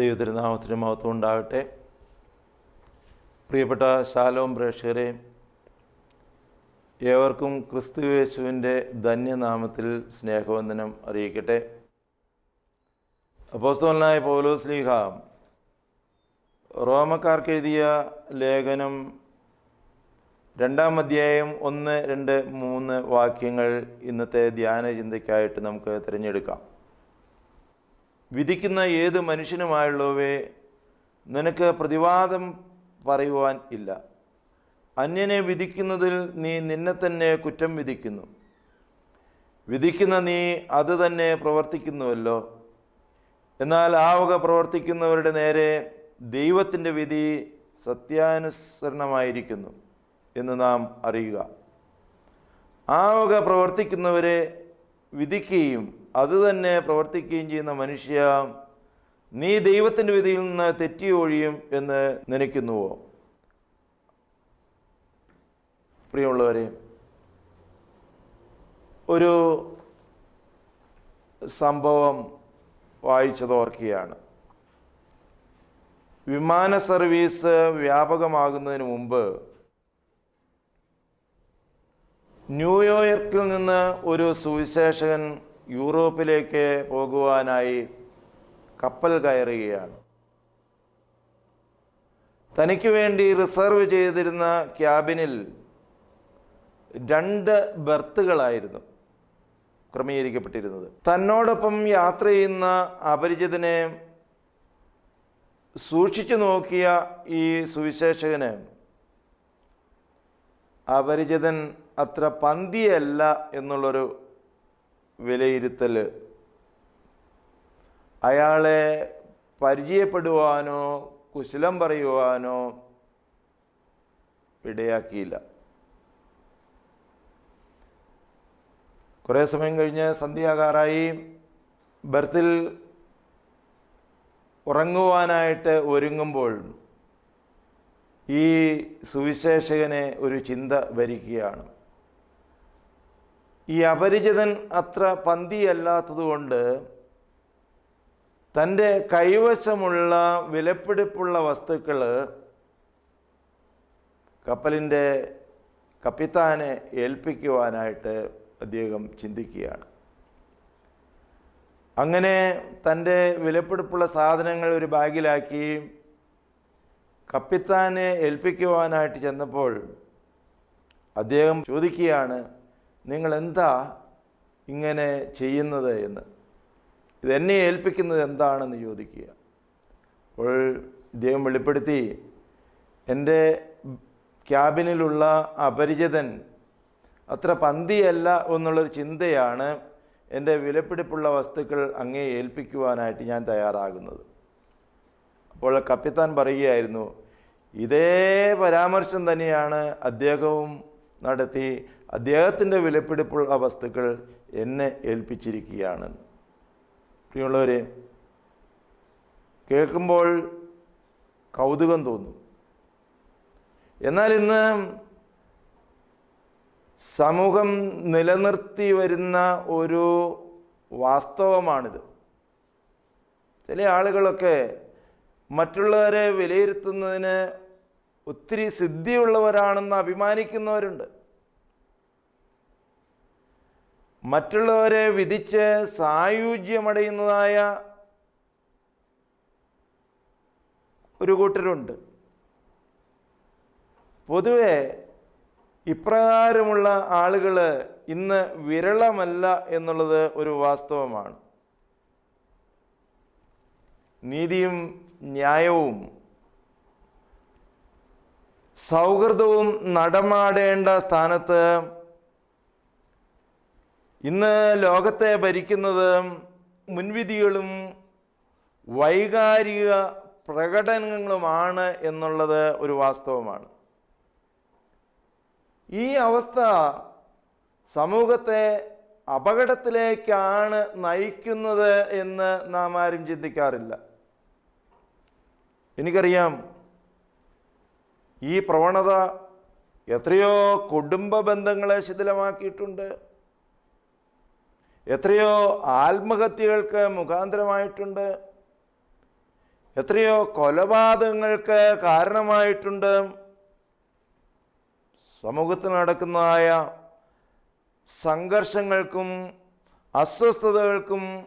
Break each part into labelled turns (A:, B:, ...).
A: ദൈവത്തിരുനാമത്തിന് മഹത്വം ഉണ്ടാകട്ടെ പ്രിയപ്പെട്ട ശാലോം പ്രേക്ഷകരെ ഏവർക്കും ക്രിസ്തു യേശുവിന്റെ ധന്യനാമത്തിൽ സ്നേഹവന്ദനം അറിയിക്കട്ടെ. അപ്പോസ്തലനായ പൗലോസ് ലീഹ റോമക്കാർക്കെഴുതിയ ലേഖനം രണ്ടാം അധ്യായം ഒന്ന് രണ്ട് മൂന്ന് വാക്യങ്ങൾ ഇന്നത്തെ ധ്യാന ചിന്തയ്ക്കായിട്ട് നമുക്ക് തിരഞ്ഞെടുക്കാം. വിധിക്കുന്ന ഏത് മനുഷ്യനുമായുള്ളവേ നിനക്ക് പ്രതിവാദം പറയുവാൻ ഇല്ല. അന്യനെ വിധിക്കുന്നതിൽ നീ നിന്നെ തന്നെ കുറ്റം വിധിക്കുന്നു. വിധിക്കുന്ന നീ അത് തന്നെ പ്രവർത്തിക്കുന്നുവല്ലോ. എന്നാൽ ആ വക പ്രവർത്തിക്കുന്നവരുടെ നേരെ ദൈവത്തിന്റെ വിധി സത്യാനുസരണമായിരിക്കുന്നു എന്ന് നാം അറിയുക. ആ വക പ്രവർത്തിക്കുന്നവരെ വിധിക്കുകയും അത് തന്നെ പ്രവർത്തിക്കുകയും ചെയ്യുന്ന മനുഷ്യ നീ ദൈവത്തിന്റെ വിധിയിൽ നിന്ന് തെറ്റി ഒഴിയും എന്ന് നനയ്ക്കുന്നുവോ? പ്രിയമുള്ളവരെ ഒരു സംഭവം വായിച്ചതോർക്കുകയാണ് വിമാന സർവീസ് വ്യാപകമാകുന്നതിന് മുമ്പ് ന്യൂയോർക്കിൽ നിന്ന് ഒരു സുവിശേഷകൻ യൂറോപ്പിലേക്ക് പോകുവാനായി കപ്പൽ കയറുകയാണ്. തനിക്ക് വേണ്ടി റിസർവ് ചെയ്തിരുന്ന ക്യാബിനിൽ രണ്ട് ബർത്തുകളായിരുന്നു ക്രമീകരിക്കപ്പെട്ടിരുന്നത്. തന്നോടൊപ്പം യാത്ര ചെയ്യുന്ന അപരിചിതനെ സൂക്ഷിച്ചു നോക്കിയ ഈ സുവിശേഷകന് അപരിചിതൻ അത്ര പന്തിയല്ല എന്നുള്ളൊരു വിലയിരുത്തൽ അയാളെ പരിചയപ്പെടുവാനോ കുശലം പറയുവാനോ ഇടയാക്കിയില്ല. കുറേ സമയം കഴിഞ്ഞ് സന്ധ്യാകാറായി. ബർത്തിൽ ഉറങ്ങുവാനായിട്ട് ഒരുങ്ങുമ്പോൾ ഈ സുവിശേഷകനെ ഒരു ചിന്ത ഭരിക്കുകയാണ് ഈ അപരിചിതൻ അത്ര പന്തിയല്ലാത്തതുകൊണ്ട് തന്റെ കൈവശമുള്ള വിലപ്പിടിപ്പുള്ള വസ്തുക്കൾ കപ്പലിന്റെ കപ്പിത്താനെ ഏൽപ്പിക്കുവാനായിട്ട് അദ്ദേഹം ചിന്തിക്കുകയാണ്. അങ്ങനെ തന്റെ വിലപ്പിടിപ്പുള്ള സാധനങ്ങൾ ഒരു ബാഗിലാക്കി കപ്പിത്താനെ ഏൽപ്പിക്കുവാനായിട്ട് ചെന്നപ്പോൾ അദ്ദേഹം ചോദിക്കുകയാണ് നിങ്ങൾ എന്താ ഇങ്ങനെ ചെയ്യുന്നത് എന്ന്? ഇതെന്നെ ഏൽപ്പിക്കുന്നത് എന്താണെന്ന് ചോദിക്കുക. അപ്പോൾ ദൈവം വെളിപ്പെടുത്തി എന്റെ ക്യാബിനിലുള്ള അപരിചിതൻ അത്ര പന്തിയല്ല എന്നുള്ളൊരു ചിന്തയാണ് എന്റെ വിലപിടിപ്പുള്ള വസ്തുക്കൾ അങ്ങേ ഏൽപ്പിക്കുവാനായിട്ട് ഞാൻ തയ്യാറാകുന്നത്. അപ്പോൾ കപ്പിത്താൻ പറയുകയായിരുന്നു ഇതേ പരാമർശം തന്നെയാണ് അദ്ദേഹവും നടത്തി അദ്ദേഹത്തിന്റെ വിലപിടിപ്പുള്ള വസ്തുക്കൾ എന്നെ ഏൽപ്പിച്ചിരിക്കുകയാണ്. പ്രിയമുള്ളവരെ കേൾക്കുമ്പോൾ കൗതുകം തോന്നും. എന്നാൽ ഇന്ന് സമൂഹം നിലനിർത്തി വരുന്ന ഒരു വാസ്തവമാണിത്. ചില ആളുകളൊക്കെ മറ്റുള്ളവരെ വിലയിരുത്തുന്നതിന് ഒത്തിരി സിദ്ധിയുള്ളവരാണെന്ന് അഭിമാനിക്കുന്നവരുണ്ട്. മറ്റുള്ളവരെ വിധിച്ച് സായുജ്യമടയുന്നതായ ഒരു കൂട്ടരുണ്ട്. പൊതുവെ ഇപ്രകാരമുള്ള ആളുകൾ ഇന്ന് വിരളമല്ല എന്നുള്ളത് ഒരു വാസ്തവമാണ്. നീതിയും ന്യായവും സൗഹൃദവും നടമാടേണ്ട സ്ഥാനത്ത് ഇന്ന് ലോകത്തെ ഭരിക്കുന്നത് മുൻവിധികളും വൈകാരിക പ്രകടനങ്ങളുമാണ് എന്നുള്ളത് ഒരു വാസ്തവമാണ്. ഈ അവസ്ഥ സമൂഹത്തെ അപകടത്തിലേക്കാണ് നയിക്കുന്നത് എന്ന് നാം ആരും ചിന്തിക്കാറില്ല. എനിക്കറിയാം ഈ പ്രവണത എത്രയോ കുടുംബ ബന്ധങ്ങളെ ശിഥിലമാക്കിയിട്ടുണ്ട്. എത്രയോ ആത്മഹത്യകൾക്ക് മുഖാന്തരമായിട്ടുണ്ട്. എത്രയോ കൊലപാതകങ്ങൾക്ക് കാരണമായിട്ടുണ്ട്. സമൂഹത്തിൽ നടക്കുന്നതായ സംഘർഷങ്ങൾക്കും അസ്വസ്ഥതകൾക്കും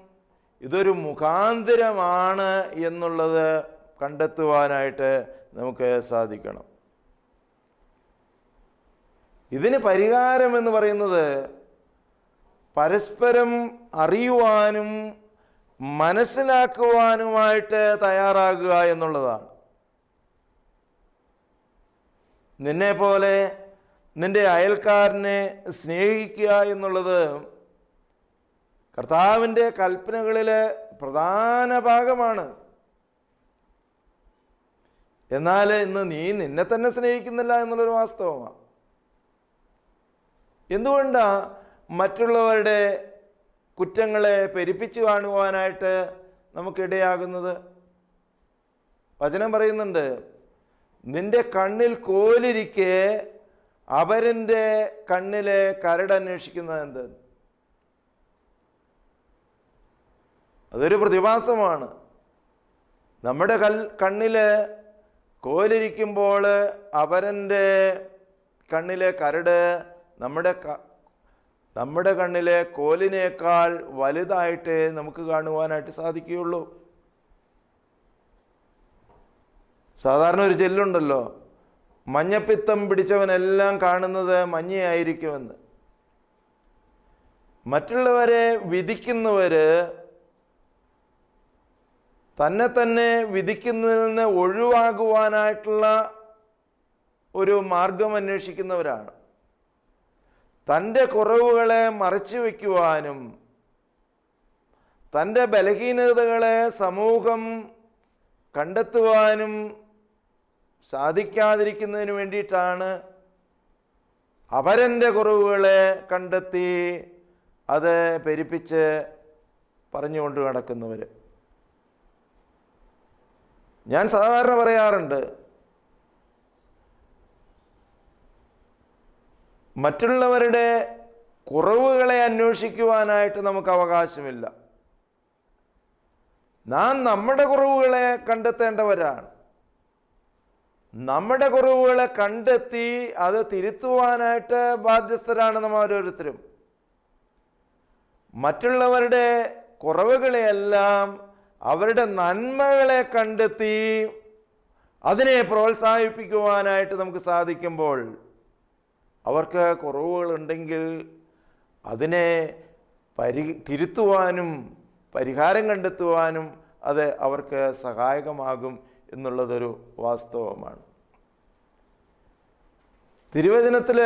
A: ഇതൊരു മുഖാന്തരമാണ് എന്നുള്ളത് കണ്ടെത്തുവാനായിട്ട് നമുക്ക് സാധിക്കണം. ഇതിന് പരിഹാരം എന്ന് പറയുന്നത് പരസ്പരം അറിയുവാനും മനസ്സിലാക്കുവാനുമായിട്ട് തയ്യാറാകുക എന്നുള്ളതാണ്. നിന്നെ പോലെ നിന്റെ അയൽക്കാരനെ സ്നേഹിക്കുക എന്നുള്ളത് കർത്താവിന്റെ കൽപ്പനകളിലെ പ്രധാന ഭാഗമാണ്. എന്നാൽ ഇന്ന് നീ നിന്നെ തന്നെ സ്നേഹിക്കുന്നില്ല എന്നുള്ളൊരു വാസ്തവമാണ്. എന്തുകൊണ്ടാ മറ്റുള്ളവരുടെ കുറ്റങ്ങളെ പെരുപ്പിച്ചു കാണുവാനായിട്ട് നമുക്കിടയാകുന്നത്. വചനം പറയുന്നുണ്ട് നിന്റെ കണ്ണിൽ കോലിരിക്കെ അവരന്റെ കണ്ണിലെ കരടന്വേഷിക്കുന്നത് എന്ത്? അതൊരു പ്രതിഭാസമാണ്. നമ്മുടെ കൽ കണ്ണിൽ കോലിരിക്കുമ്പോൾ അവരന്റെ കണ്ണിലെ കരട് നമ്മുടെ നമ്മുടെ കണ്ണിലെ കോലിനേക്കാൾ വലുതായിട്ടേ നമുക്ക് കാണുവാനായിട്ട് സാധിക്കുകയുള്ളൂ. സാധാരണ ഒരു ചെല്ലുണ്ടല്ലോ മഞ്ഞപ്പിത്തം പിടിച്ചവനെല്ലാം കാണുന്നത് മഞ്ഞയായിരിക്കുമെന്ന്. മറ്റുള്ളവരെ വിധിക്കുന്നവര് തന്നെ തന്നെ വിധിക്കുന്നതിൽ നിന്ന് ഒഴിവാകുവാനായിട്ടുള്ള ഒരു മാർഗം അന്വേഷിക്കുന്നവരാണ്. തന്റെ കുറവുകളെ മറച്ചു വയ്ക്കുവാനും തന്റെ ബലഹീനതകളെ സമൂഹം കണ്ടെത്തുവാനും സാധിക്കാതിരിക്കുന്നതിന് വേണ്ടിയിട്ടാണ് അവരന്റെ കുറവുകളെ കണ്ടെത്തി അത് പെരുപ്പിച്ച് പറഞ്ഞുകൊണ്ട് നടക്കുന്നവർ ഞാൻ സാധാരണ പറയാറുണ്ട് മറ്റുള്ളവരുടെ കുറവുകളെ അന്വേഷിക്കുവാനായിട്ട് നമുക്ക് അവകാശമില്ല. നാം നമ്മുടെ കുറവുകളെ കണ്ടെത്തേണ്ടവരാണ്. നമ്മുടെ കുറവുകളെ കണ്ടെത്തി അത് തിരുത്തുവാനായിട്ട് ബാധ്യസ്ഥരാണ് നമ്മൾ ഓരോരുത്തരും. മറ്റുള്ളവരുടെ കുറവുകളെയെല്ലാം അവരുടെ നന്മകളെ കണ്ടെത്തി അതിനെ പ്രോത്സാഹിപ്പിക്കുവാനായിട്ട് നമുക്ക് സാധിക്കുമ്പോൾ അവർക്ക് കുറവുകളുണ്ടെങ്കിൽ അതിനെ പരി തിരുത്തുവാനും പരിഹാരം കണ്ടെത്തുവാനും അത് അവർക്ക് സഹായകമാകും എന്നുള്ളതൊരു വാസ്തവമാണ്. തിരുവചനത്തിൽ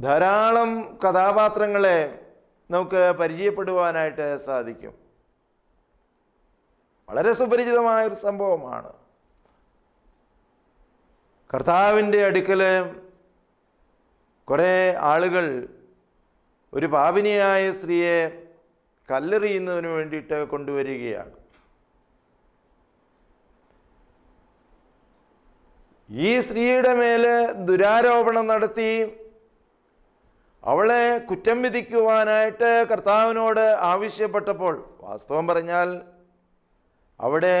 A: ധാരാളം കഥാപാത്രങ്ങളെ നമുക്ക് പരിചയപ്പെടുവാനായിട്ട് സാധിക്കും. വളരെ സുപരിചിതമായൊരു സംഭവമാണ്. കർത്താവിന്റെ അടുക്കൽ കുറേ ആളുകൾ ഒരു പാപിനിയായ സ്ത്രീയെ കല്ലെറിയുന്നതിന് വേണ്ടിയിട്ട് കൊണ്ടുവരികയാണ്. ഈ സ്ത്രീയുടെ മേലെ ദുരാരോപണം നടത്തി അവളെ കുറ്റം വിധിക്കുവാനായിട്ട് കർത്താവിനോട് ആവശ്യപ്പെട്ടപ്പോൾ വാസ്തവം പറഞ്ഞാൽ അവിടെ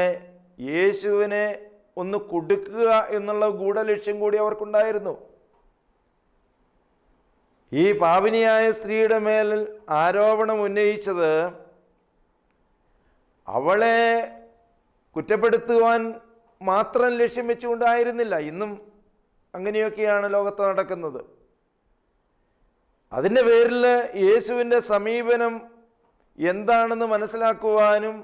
A: യേശുവിനെ ഒന്ന് കൊടുക്കുക എന്നുള്ള ഗൂഢലക്ഷ്യം കൂടി അവർക്കുണ്ടായിരുന്നു. ഈ പാപിനിയായ സ്ത്രീയുടെ മേൽ ആരോപണം ഉന്നയിച്ചത് അവളെ കുറ്റപ്പെടുത്തുവാൻ മാത്രം ലക്ഷ്യം വെച്ചുകൊണ്ടായിരുന്നില്ല. ഇന്നും അങ്ങനെയൊക്കെയാണ് ലോകത്ത് നടക്കുന്നത്. അതിന്റെ പേരിൽ യേശുവിന്റെ സമീപനം എന്താണെന്ന് മനസ്സിലാക്കുവാനും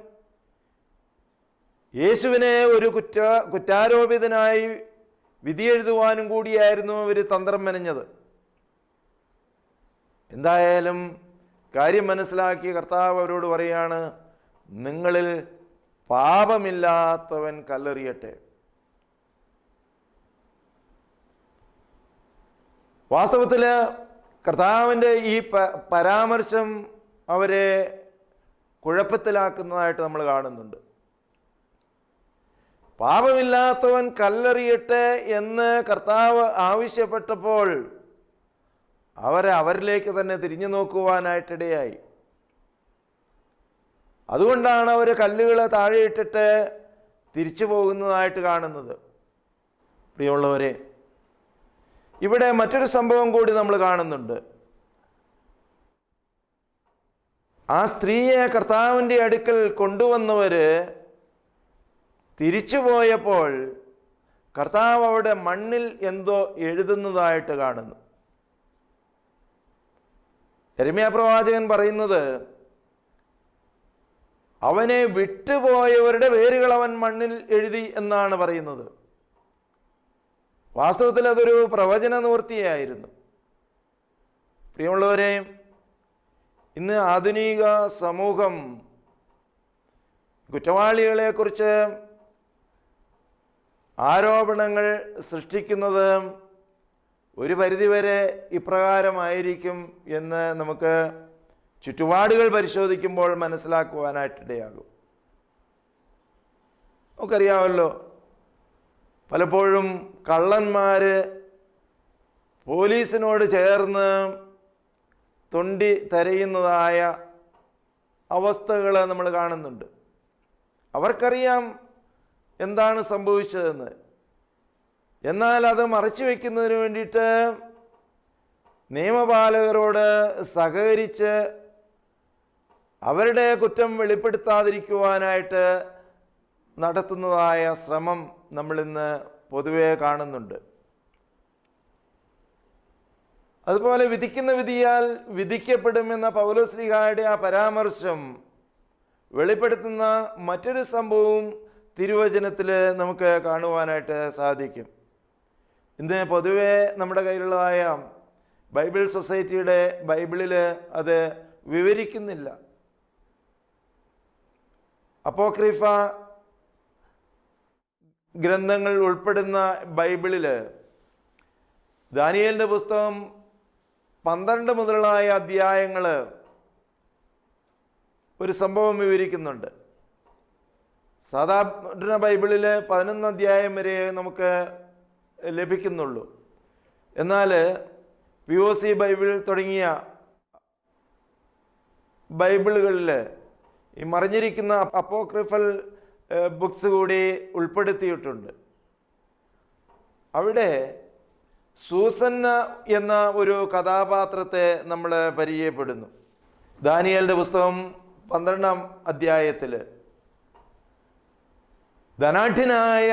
A: യേശുവിനെ ഒരു കുറ്റ കുറ്റാരോപിതനായി വിധിയെഴുതുവാനും കൂടിയായിരുന്നു അവർ തന്ത്രം മെനഞ്ഞത്. എന്തായാലും കാര്യം മനസ്സിലാക്കി കർത്താവ് അവരോട് പറയാണ് നിങ്ങളിൽ പാപമില്ലാത്തവൻ കല്ലെറിയട്ടെ. വാസ്തവത്തിൽ കർത്താവിന്റെ ഈ പരാമർശം അവരെ കുഴപ്പത്തിലാക്കുന്നതായിട്ട് നമ്മൾ കാണുന്നുണ്ട്. പാപമില്ലാത്തവൻ കല്ലെറിയട്ടെ എന്ന് കർത്താവ് ആവശ്യപ്പെട്ടപ്പോൾ അവരെ അവരിലേക്ക് തന്നെ തിരിഞ്ഞു നോക്കുവാനായിട്ടിടയായി. അതുകൊണ്ടാണ് അവർ കല്ലുകളെ താഴെയിട്ടിട്ട് തിരിച്ചു പോകുന്നതായിട്ട് കാണുന്നത്. പ്രിയമുള്ളവരെ ഇവിടെ മറ്റൊരു സംഭവം കൂടി നമ്മൾ കാണുന്നുണ്ട്. ആ സ്ത്രീയെ കർത്താവിന്റെ അടുക്കൽ കൊണ്ടുവന്നവര് തിരിച്ചു പോയപ്പോൾ കർത്താവ് അവിടെ മണ്ണിൽ എന്തോ എഴുതുന്നതായിട്ട് കാണുന്നു. എരമ്യ പ്രവാചകൻ പറയുന്നത് അവനെ വിട്ടുപോയവരുടെ പേരുകൾ അവൻ മണ്ണിൽ എഴുതി എന്നാണ് പറയുന്നത്. വാസ്തവത്തിൽ അതൊരു പ്രവചന നിവൃത്തിയായിരുന്നു പ്രിയമുള്ളവരെ ഇന്ന് ആധുനിക സമൂഹം കുറ്റവാളികളെക്കുറിച്ച് ആരോപണങ്ങൾ സൃഷ്ടിക്കുന്നത് ഒരു പരിധിവരെ ഇപ്രകാരമായിരിക്കും എന്ന് നമുക്ക് ചുറ്റുപാടുകൾ പരിശോധിക്കുമ്പോൾ മനസ്സിലാക്കുവാനായിട്ടിടയാകും. നമുക്കറിയാമല്ലോ പലപ്പോഴും കള്ളന്മാർ പോലീസിനോട് ചേർന്ന് തൊണ്ടി തരയുന്നതായ അവസ്ഥകൾ നമ്മൾ കാണുന്നുണ്ട്. അവർക്കറിയാം എന്താണ് സംഭവിച്ചതെന്ന്. എന്നാൽ അത് മറച്ചു വയ്ക്കുന്നതിന് വേണ്ടിയിട്ട് നിയമപാലകരോട് സഹകരിച്ച് അവരുടെ കുറ്റം വെളിപ്പെടുത്താതിരിക്കുവാനായിട്ട് നടത്തുന്നതായ ശ്രമം നമ്മളിന്ന് പൊതുവെ കാണുന്നുണ്ട്. അതുപോലെ വിധിക്കുന്ന വിധിയാൽ വിധിക്കപ്പെടുമെന്ന പൗലോസ്ലിഹായുടെ ആ പരാമർശം വെളിപ്പെടുത്തുന്ന മറ്റൊരു സംഭവവും തിരുവചനത്തിൽ നമുക്ക് കാണുവാനായിട്ട് സാധിക്കും. ഇന്ന് പൊതുവെ നമ്മുടെ കയ്യിലുള്ളതായ ബൈബിൾ സൊസൈറ്റിയുടെ ബൈബിളിൽ അത് വിവരിക്കുന്നില്ല. അപ്പോക്രിഫ ഗ്രന്ഥങ്ങൾ ഉൾപ്പെടുന്ന ബൈബിളിൽ ദാനിയലിന്റെ പുസ്തകം പന്ത്രണ്ട് മുതലായ അധ്യായങ്ങൾ ഒരു സംഭവം വിവരിക്കുന്നുണ്ട്. സാധാരണ ബൈബിളിൽ പതിനൊന്ന് അധ്യായം വരെ നമുക്ക് ലഭിക്കുന്നുള്ളൂ. എന്നാൽ പി ഒ സി ബൈബിൾ തുടങ്ങിയ ബൈബിളുകളിൽ ഈ മറിഞ്ഞിരിക്കുന്ന അപ്പോക്രിഫൽ ബുക്സ് കൂടി ഉൾപ്പെടുത്തിയിട്ടുണ്ട്. അവിടെ സൂസന്ന എന്ന ഒരു കഥാപാത്രത്തെ നമ്മൾ പരിചയപ്പെടുന്നു. ദാനിയലിന്റെ പുസ്തകം പന്ത്രണ്ടാം അധ്യായത്തിൽ ധനാഠ്യനായ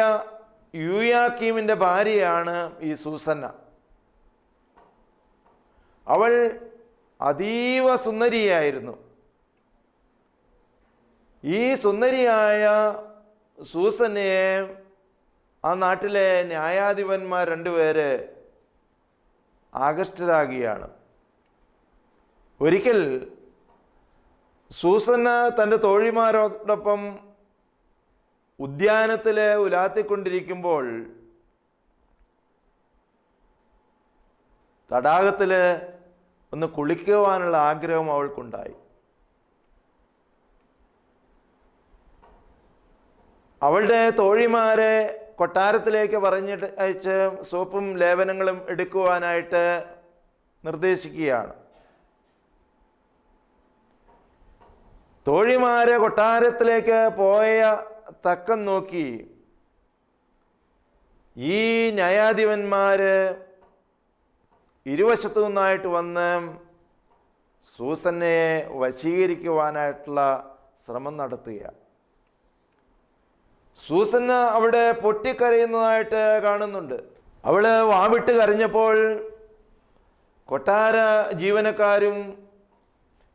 A: യുയാക്കീമിന്റെ ഭാര്യയാണ് ഈ സൂസന്ന. അവൾ അതീവ സുന്ദരിയായിരുന്നു. ഈ സുന്ദരിയായ സൂസന്നയെ ആ നാട്ടിലെ ന്യായാധിപന്മാർ രണ്ടുപേര് ആകൃഷ്ടരാകുകയാണ്. ഒരിക്കൽ സൂസന്ന തന്റെ തോഴിമാരോടൊപ്പം ഉദ്യാനത്തിൽ ഉലാത്തിക്കൊണ്ടിരിക്കുമ്പോൾ തടാകത്തിൽ ഒന്ന് കുളിക്കുവാനുള്ള ആഗ്രഹം അവൾക്കുണ്ടായി. അവളുടെ തോഴിമാരെ കൊട്ടാരത്തിലേക്ക് പറഞ്ഞിട്ട് അയച്ച് സോപ്പും ലേപനങ്ങളും എടുക്കുവാനായിട്ട് നിർദ്ദേശിക്കുകയാണ്. തോഴിമാരെ കൊട്ടാരത്തിലേക്ക് പോയ തക്കം നോക്കി. ഈ ന്യായാധിപന്മാർ ഇരുവശത്തു നിന്നായിട്ട് വന്ന് സൂസനെ വശീകരിക്കുവാനായിട്ടുള്ള ശ്രമം നടത്തുക. സൂസൻ അവിടെ പൊട്ടിക്കരയുന്നതായിട്ട് കാണുന്നുണ്ട്. അവൾ വാവിട്ട് കരഞ്ഞപ്പോൾ കൊട്ടാര ജീവനക്കാരും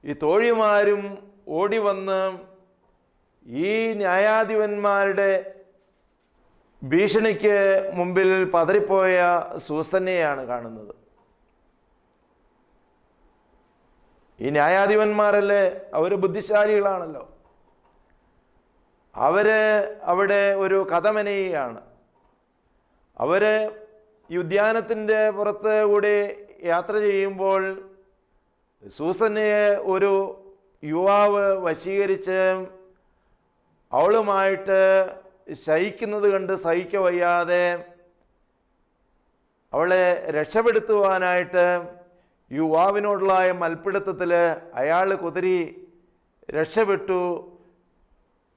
A: ഈ തോഴിമാരും ഓടി വന്ന് ഈ ന്യായാധിപന്മാരുടെ ഭീഷണിക്ക് മുമ്പിൽ പതറിപ്പോയ സൂസന്നെയാണ് കാണുന്നത്. ഈ ന്യായാധിപന്മാരല്ലേ? അവർ ബുദ്ധിശാലികളാണല്ലോ. അവർ അവിടെ ഒരു കഥമനയാണ് അവർ ഈ ഉദ്യാനത്തിന്റെ പുറത്ത് കൂടി യാത്ര ചെയ്യുമ്പോൾ സൂസന്നയെ ഒരു യുവാവ് വശീകരിച്ച് അവളുമായിട്ട് ശയിക്കുന്നത് കണ്ട് സഹിക്ക വയ്യാതെ അവളെ രക്ഷപ്പെടുത്തുവാനായിട്ട് യുവാവിനോടുള്ള മൽപ്പിടുത്തത്തിൽ അയാൾ കുതിരി രക്ഷപ്പെട്ടു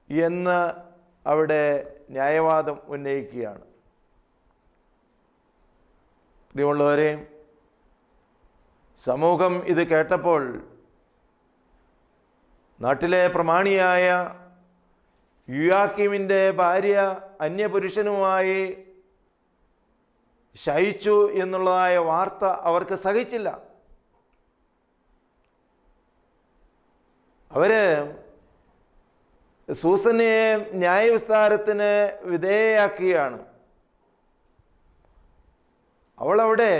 A: എന്ന് അവിടെ ന്യായവാദം ഉന്നയിക്കുകയാണ്. പ്രിയമുള്ളവരെ സമൂഹം ഇത് കേട്ടപ്പോൾ നാട്ടിലെ പ്രമാണിയായ യുയാക്കിമിന്റെ ഭാര്യ അന്യപുരുഷനുമായി ശയിച്ചു എന്നുള്ളതായ വാർത്ത അവർക്ക് സഹിച്ചില്ല. അവർ സൂസനയെ ന്യായവിസ്താരത്തിന് വിധേയയാക്കുകയാണ്. അവളവിടെ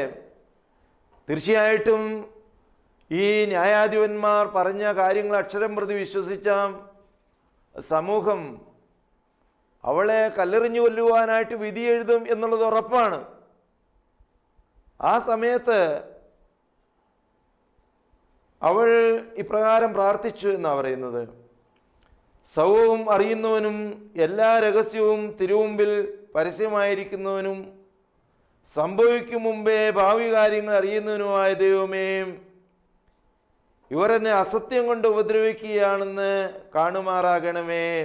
A: തീർച്ചയായിട്ടും ഈ ന്യായാധിപന്മാർ പറഞ്ഞ കാര്യങ്ങൾ അക്ഷരം പ്രതി വിശ്വസിച്ച സമൂഹം അവളെ കല്ലെറിഞ്ഞു കൊല്ലുവാനായിട്ട് വിധി എഴുതും എന്നുള്ളത് ഉറപ്പാണ്. ആ സമയത്ത് അവൾ ഇപ്രകാരം പ്രാർത്ഥിച്ചു എന്നാണ് പറയുന്നത്. സൗവും അറിയുന്നവനും എല്ലാ രഹസ്യവും തിരുമുമ്പിൽ പരസ്യമായിരിക്കുന്നവനും സംഭവിക്കും മുമ്പേ ഭാവി കാര്യങ്ങൾ അറിയുന്നവനുമായ ദൈവമേ ഇവർ എന്നെ അസത്യം കൊണ്ട് ഉപദ്രവിക്കുകയാണെന്ന് കാണുമാറാകണമേ.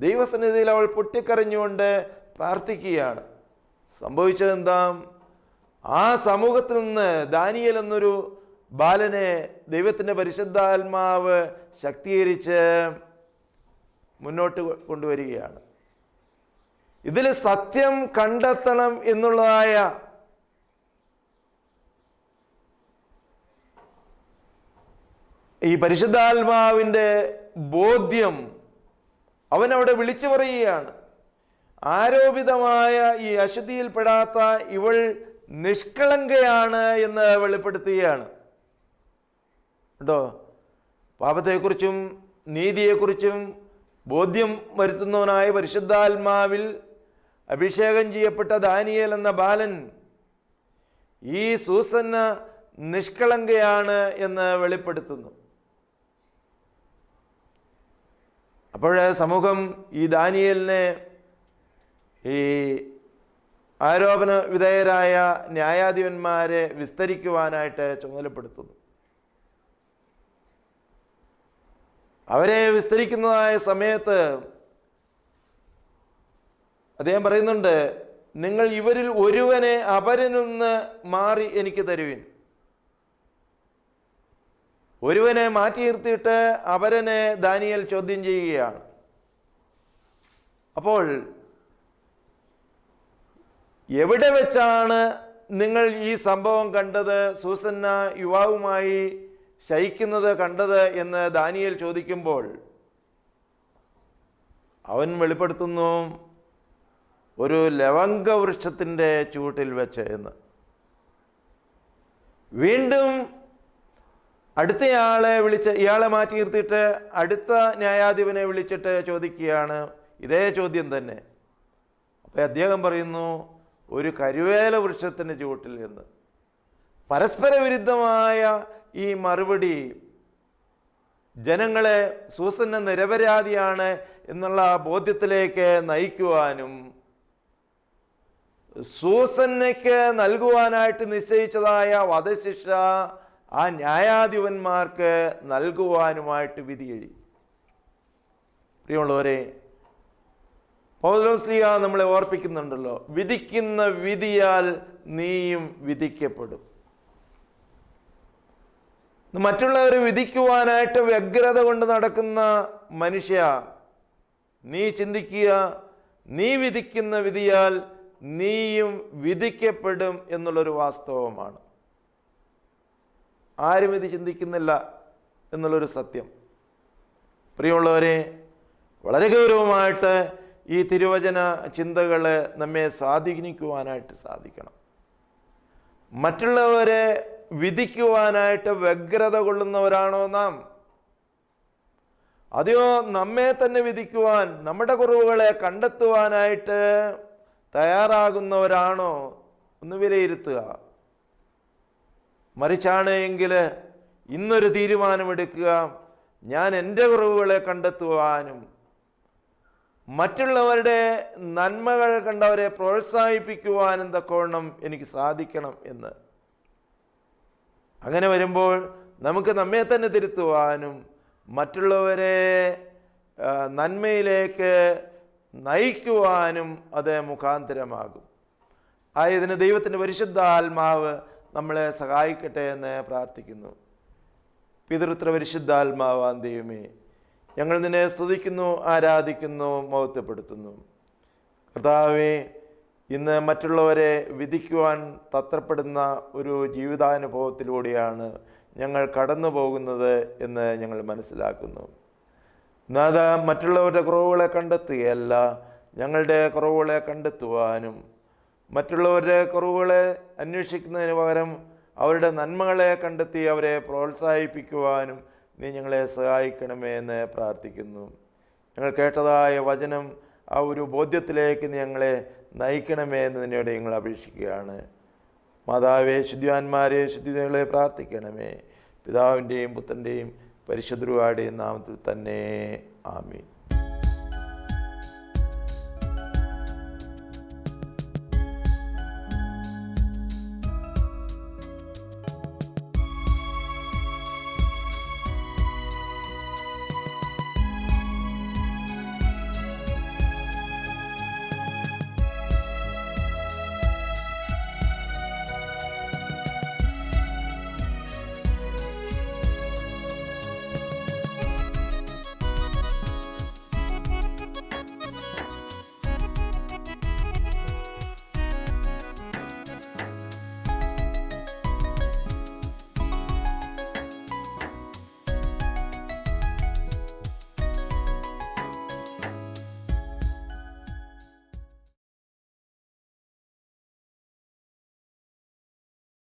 A: ദൈവസന്നിധിയിൽ അവൾ പൊട്ടിക്കരഞ്ഞുകൊണ്ട് പ്രാർത്ഥിക്കുകയാണ്. സംഭവിച്ചതെന്താ? ആ സമൂഹത്തിൽ നിന്ന് ദാനിയൽ എന്നൊരു ബാലനെ ദൈവത്തിന്റെ പരിശുദ്ധാത്മാവ് ശക്തീകരിച്ച് മുന്നോട്ട് കൊണ്ടുവരികയാണ്. ഇതിൽ സത്യം കണ്ടെത്തണം എന്നുള്ളതായ ഈ പരിശുദ്ധാത്മാവിന്റെ ബോധ്യം അവൻ അവിടെ വിളിച്ചു പറയുകയാണ്. ആരോപിതമായ ഈ അശുദ്ധിയിൽപ്പെടാത്ത ഇവൾ നിഷ്കളങ്കയാണ് എന്ന് വെളിപ്പെടുത്തുകയാണ്. കേട്ടോ? പാപത്തെക്കുറിച്ചും നീതിയെക്കുറിച്ചും ബോധ്യം വരുത്തുന്നവനായ പരിശുദ്ധാത്മാവിൽ അഭിഷേകം ചെയ്യപ്പെട്ട ദാനിയേൽ എന്ന ബാലൻ ഈ സൂസന്ന നിഷ്കളങ്കയാണ് എന്ന് വെളിപ്പെടുത്തുന്നു. അപ്പോൾ സമൂഹം ഈ ദാനിയലിനെ ഈ ആരോപണ വിധേയരായ ന്യായാധിപന്മാരെ വിസ്തരിക്കുവാനായിട്ട് ചുമതലപ്പെടുത്തുന്നു. അവരെ വിസ്തരിക്കുന്നതായ സമയത്ത് അദ്ദേഹം പറയുന്നുണ്ട് നിങ്ങൾ ഇവരിൽ ഒരുവനെ അപരനൊന്ന് മാറി എനിക്ക് തരുവിൻ. ഒരുവനെ മാറ്റി നിർത്തിയിട്ട് അവരനെ ദാനിയൽ ചോദ്യം ചെയ്യുകയാണ്. അപ്പോൾ എവിടെ വെച്ചാണ് നിങ്ങൾ ഈ സംഭവം കണ്ടത്? സൂസന്ന യുവാവുമായി ശയിക്കുന്നത് കണ്ടത് എന്ന് ദാനിയൽ ചോദിക്കുമ്പോൾ അവൻ വെളിപ്പെടുത്തുന്നു ഒരു ലവംഗ വൃക്ഷത്തിന്റെ ചൂട്ടിൽ വെച്ച് എന്ന്. വീണ്ടും അടുത്തയാളെ വിളിച്ച് ഇയാളെ മാറ്റി നിർത്തിയിട്ട് അടുത്ത ന്യായാധിപനെ വിളിച്ചിട്ട് ചോദിക്കുകയാണ്. ഇതേ ചോദ്യം തന്നെ. അപ്പോൾ അദ്ദേഹം പറയുന്നു ഒരു കരുവേല വൃക്ഷത്തിന്റെ ചുവട്ടിൽ നിന്ന് പരസ്പര വിരുദ്ധമായ ഈ മറുപടി ജനങ്ങളെ സൂസന്ന നിരപരാധിയാണ് എന്നുള്ള ബോധ്യത്തിലേക്ക് നയിക്കുവാനും സൂസന്നയ്ക്ക് നൽകുവാനായിട്ട് നിശ്ചയിച്ചതായ വധശിക്ഷ ആ ന്യായാധിപന്മാർക്ക് നൽകുവാനുമായിട്ട് വിധി എഴുതി. പ്രിയമുള്ളവരെ പൗലോസ്ലിയ നമ്മളെ ഓർപ്പിക്കുന്നുണ്ടല്ലോ വിധിക്കുന്ന വിധിയാൽ നീയും വിധിക്കപ്പെടും. മറ്റുള്ളവരെ വിധിക്കുവാനായിട്ട് വ്യഗ്രത കൊണ്ട് നടക്കുന്ന മനുഷ്യ നീ ചിന്തിക്കുക നീ വിധിക്കുന്ന വിധിയാൽ നീയും വിധിക്കപ്പെടും എന്നുള്ളൊരു വാസ്തവമാണ്. ആരും ഇത് ചിന്തിക്കുന്നില്ല എന്നുള്ളൊരു സത്യം. പ്രിയമുള്ളവരെ വളരെ ഗൗരവമായിട്ട് ഈ തിരുവചന ചിന്തകൾ നമ്മെ സ്വാധീനിക്കുവാനായിട്ട് സാധിക്കണം. മറ്റുള്ളവരെ വിധിക്കുവാനായിട്ട് വ്യഗ്രത കൊള്ളുന്നവരാണോ നാം? അതെയോ നമ്മെ തന്നെ വിധിക്കുവാൻ നമ്മുടെ കുറവുകളെ കണ്ടെത്തുവാനായിട്ട് തയ്യാറാകുന്നവരാണോ? ഒന്ന് വിലയിരുത്തുക. മറിച്ചാണ് എങ്കിൽ ഇന്നൊരു തീരുമാനമെടുക്കുക. ഞാൻ എന്റെ കുറവുകളെ കണ്ടെത്തുവാനും മറ്റുള്ളവരുടെ നന്മകൾ കണ്ടവരെ പ്രോത്സാഹിപ്പിക്കുവാനും തക്കവണ്ണം എനിക്ക് സാധിക്കണം എന്ന്. അങ്ങനെ വരുമ്പോൾ നമുക്ക് നമ്മെ തന്നെ തിരുത്തുവാനും മറ്റുള്ളവരെ നന്മയിലേക്ക് നയിക്കുവാനും അത് മുഖാന്തരമാകും. ആയതിന് ദൈവത്തിന്റെ പരിശുദ്ധ ആത്മാവ് നമ്മളെ സഹായിക്കട്ടെ എന്ന് പ്രാർത്ഥിക്കുന്നു. പിതൃത്ര പരിശുദ്ധാത്മാവാൻ ദൈവമേ ഞങ്ങൾ നിന്നെ സ്തുതിക്കുന്നു ആരാധിക്കുന്നു മഹത്വപ്പെടുത്തുന്നു. കർത്താവേ ഇന്ന് മറ്റുള്ളവരെ വിധിക്കുവാൻ തത്രപ്പെടുന്ന ഒരു ജീവിതാനുഭവത്തിലൂടെയാണ് ഞങ്ങൾ കടന്നു പോകുന്നത് എന്ന് ഞങ്ങൾ മനസ്സിലാക്കുന്നു. നാഥ മറ്റുള്ളവരുടെ കുറവുകളെ കണ്ടെത്തുകയല്ല ഞങ്ങളുടെ കുറവുകളെ കണ്ടെത്തുവാനും മറ്റുള്ളവരുടെ കുറവുകളെ അന്വേഷിക്കുന്നതിന് പകരം അവരുടെ നന്മകളെ കണ്ടെത്തി അവരെ പ്രോത്സാഹിപ്പിക്കുവാനും നീ ഞങ്ങളെ സഹായിക്കണമേ എന്ന് പ്രാർത്ഥിക്കുന്നു. ഞങ്ങൾ കേട്ടതായ വചനം ആ ഒരു ബോധ്യത്തിലേക്ക് ഞങ്ങളെ നയിക്കണമേ എന്ന് നിന്നോട് ഞങ്ങൾ അപേക്ഷിക്കുകയാണ്. മാതാവേ ശുദ്ധിവാന്മാരെ ശുദ്ധിതകളെ പ്രാർത്ഥിക്കണമേ. പിതാവിന്റെയും പുത്രന്റെയും പരിശുദ്ധരുവാടെയും നാമത്തിൽ തന്നെ. ആമീൻ.